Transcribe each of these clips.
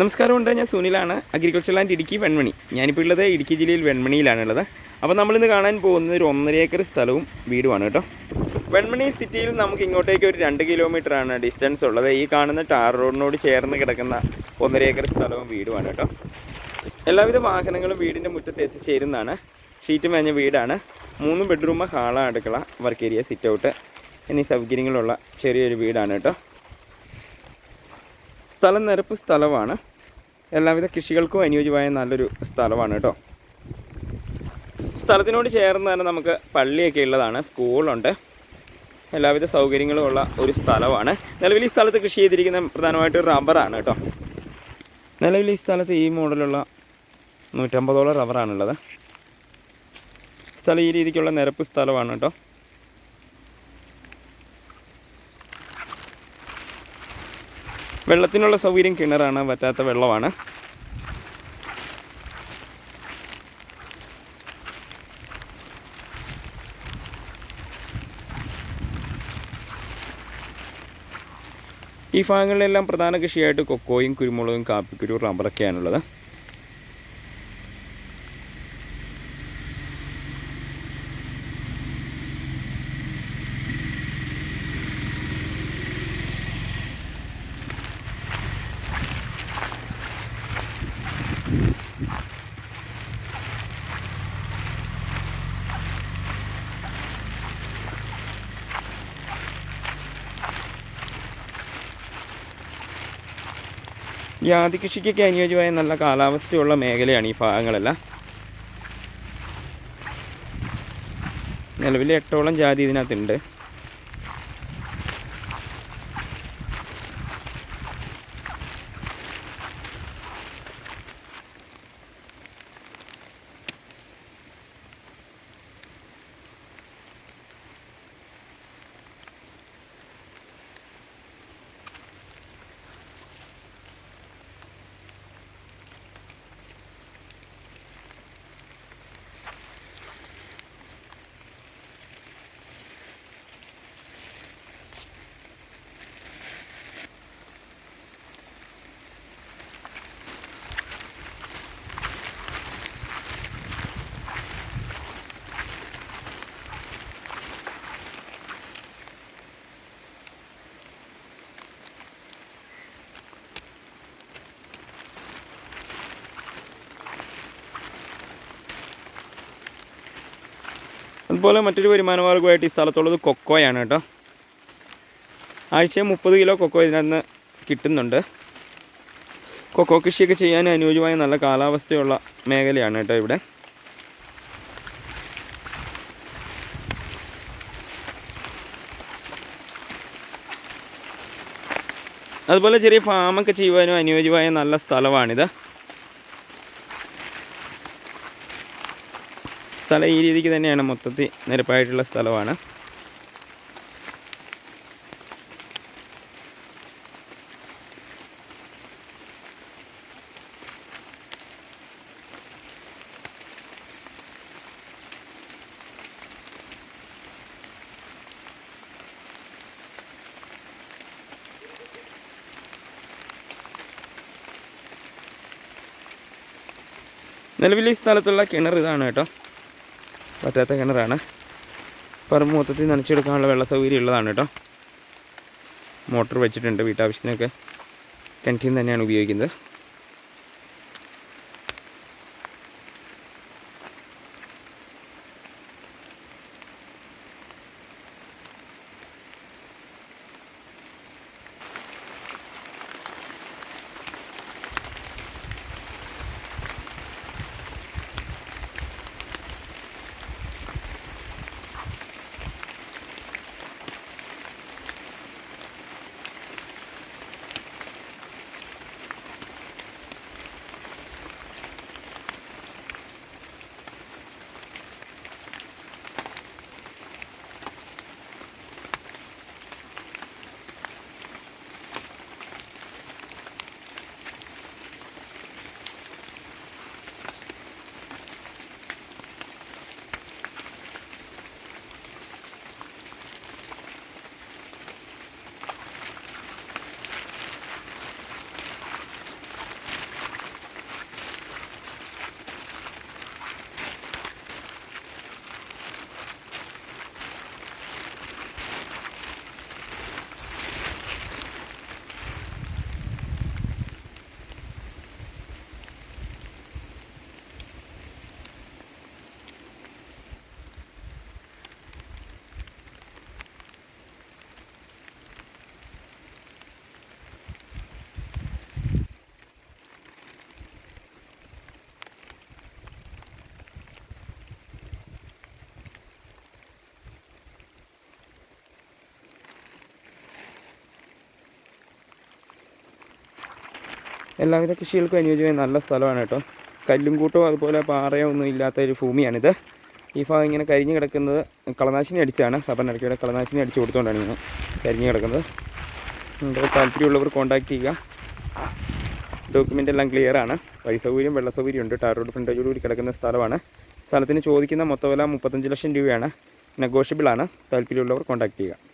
നമസ്കാരം ഉണ്ട് ഞാൻ സുനിലാണ് അഗ്രികൾച്ചർ ലാൻഡ് ഇടുക്കി വെൺമണി. ഞാനിപ്പോൾ ഉള്ളത് ഇടുക്കി ജില്ലയിൽ വെൺമണിയിലാണുള്ളത്. അപ്പോൾ നമ്മളിന്ന് കാണാൻ പോകുന്നത് ഒരു ഒന്നര ഏക്കർ സ്ഥലവും വീടുമാണ് കേട്ടോ. വെൺമണി സിറ്റിയിൽ നമുക്ക് ഇങ്ങോട്ടേക്ക് ഒരു രണ്ട് കിലോമീറ്റർ ആണ് ഡിസ്റ്റൻസ് ഉള്ളത്. ഈ കാണുന്ന ടാർ റോഡിനോട് ചേർന്ന് കിടക്കുന്ന ഒന്നര ഏക്കർ സ്ഥലവും വീടുമാണ് കേട്ടോ. എല്ലാവിധ വാഹനങ്ങളും വീടിന്റെ മുറ്റത്ത് എത്തിച്ചേരുന്നതാണ്. ഷീറ്റ് മേഞ്ഞ വീടാണ്. മൂന്ന് ബെഡ്റൂം ഹാള അടുക്കള വർക്ക് ഏരിയ സിറ്റ് ഔട്ട് എന്നീ സൗകര്യങ്ങളുള്ള ചെറിയൊരു വീടാണ് കേട്ടോ. സ്ഥലം നിരപ്പ് സ്ഥലമാണ്. എല്ലാവിധ കൃഷികൾക്കും അനുയോജ്യമായ നല്ലൊരു സ്ഥലമാണ് കേട്ടോ. സ്ഥലത്തിനോട് ചേർന്ന് തന്നെ നമുക്ക് പള്ളിയൊക്കെ ഉള്ളതാണ് സ്കൂളുണ്ട്. എല്ലാവിധ സൗകര്യങ്ങളും ഉള്ള ഒരു സ്ഥലമാണ്. നിലവിൽ ഈ സ്ഥലത്ത് കൃഷി ചെയ്തിരിക്കുന്ന പ്രധാനമായിട്ട് റബ്ബറാണ് കേട്ടോ. നിലവിൽ ഈ സ്ഥലത്ത് ഈ മോഡലുള്ള നൂറ്റമ്പതോളം റബ്ബറാണുള്ളത്. സ്ഥലം ഈ രീതിക്കുള്ള നിരപ്പ് സ്ഥലമാണ് കേട്ടോ. വെള്ളത്തിനുള്ള സൗകര്യം കിണറാണ് പറ്റാത്ത വെള്ളമാണ്. ഈ ഭാഗങ്ങളിലെല്ലാം പ്രധാന കൃഷിയായിട്ട് കൊക്കോയും കുരുമുളകും കാപ്പിക്കുരു റബ്ബറൊക്കെയാണുള്ളത്. ജാതി കൃഷിക്കൊക്കെ അനുയോജ്യമായ നല്ല കാലാവസ്ഥയുള്ള മേഖലയാണ് ഈ ഭാഗങ്ങളെല്ലാം. നിലവിൽ എട്ടോളം ജാതി ഇതിനകത്തുണ്ട്. അതുപോലെ മറ്റൊരു വരുമാന ഈ സ്ഥലത്തുള്ളത് കൊക്കോയാണ് കേട്ടോ. ആഴ്ചയിൽ മുപ്പത് കിലോ കൊക്കോ ഇതിനകത്ത് കിട്ടുന്നുണ്ട്. കൊക്കോ കൃഷിയൊക്കെ ചെയ്യാൻ അനുയോജ്യമായ നല്ല കാലാവസ്ഥയുള്ള മേഖലയാണ് കേട്ടോ ഇവിടെ. അതുപോലെ ചെറിയ ഫാമൊക്കെ ചെയ്യുവാനും അനുയോജ്യമായ നല്ല സ്ഥലമാണിത്. സ്ഥലം ഈ രീതിക്ക് തന്നെയാണ് മൊത്തത്തിൽ നിരപ്പായിട്ടുള്ള സ്ഥലമാണ്. നിലവിൽ ഈ സ്ഥലത്തുള്ള കിണർ ഇതാണ് കേട്ടോ. പറ്റാത്ത കിണറാണ്. പറമ്പ് മൊത്തത്തിൽ നനച്ചെടുക്കാനുള്ള വെള്ള സൗകര്യം ഉള്ളതാണ് കേട്ടോ. മോട്ടർ വെച്ചിട്ടുണ്ട് വീട്ടാവശ്യത്തിനൊക്കെ. കിണറ്റിൽ നിന്ന് തന്നെയാണ് ഉപയോഗിക്കുന്നത്. എല്ലാവിധ കൃഷികൾക്കും അനുയോജ്യമായ നല്ല സ്ഥലമാണ് കേട്ടോ. കല്ലും കൂട്ടോ അതുപോലെ പാറയോ ഒന്നും ഇല്ലാത്ത ഒരു ഭൂമിയാണിത്. ഈ ഭാഗം ഇങ്ങനെ കരിഞ്ഞ് കിടക്കുന്നത് കളനാശിനി അടിച്ചാണ്. അപ്പം റബ്ബറിനിടയ്ക്കൂടെ കളനാശിനി അടിച്ച് കൊടുത്തുകൊണ്ടാണ് ഇങ്ങനെ കരിഞ്ഞ് കിടക്കുന്നത്. നിങ്ങൾക്ക് താല്പര്യമുള്ളവർ കോൺടാക്റ്റ് ചെയ്യുക. ഡോക്യുമെന്റ് എല്ലാം ക്ലിയർ ആണ്. വഴി സൗകര്യം വെള്ള സൗകര്യം ഉണ്ട്. ടാർ റോഡ് ഫ്രണ്ടേജോടുകൂടി കിടക്കുന്ന സ്ഥലമാണ്. സ്ഥലത്തിന് ചോദിക്കുന്ന മൊത്തവില മുപ്പത്തഞ്ച് ലക്ഷം രൂപയാണ്. നെഗോഷ്യബിളാണ് താല്പര്യമുള്ളവർ കോൺടാക്റ്റ് ചെയ്യുക.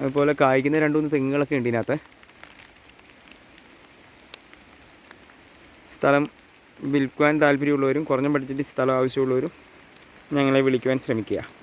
അതുപോലെ കായ്ക്കുന്ന രണ്ട് മൂന്ന് തെങ്ങുകളൊക്കെ ഉണ്ട് ഇതിനകത്ത്. സ്ഥലം വിൽക്കുവാൻ താല്പര്യമുള്ളവരും കുറഞ്ഞ ബഡ്ജറ്റിൽ സ്ഥലം ആവശ്യമുള്ളവരും ഞങ്ങളെ വിളിക്കുവാൻ ശ്രമിക്കുക.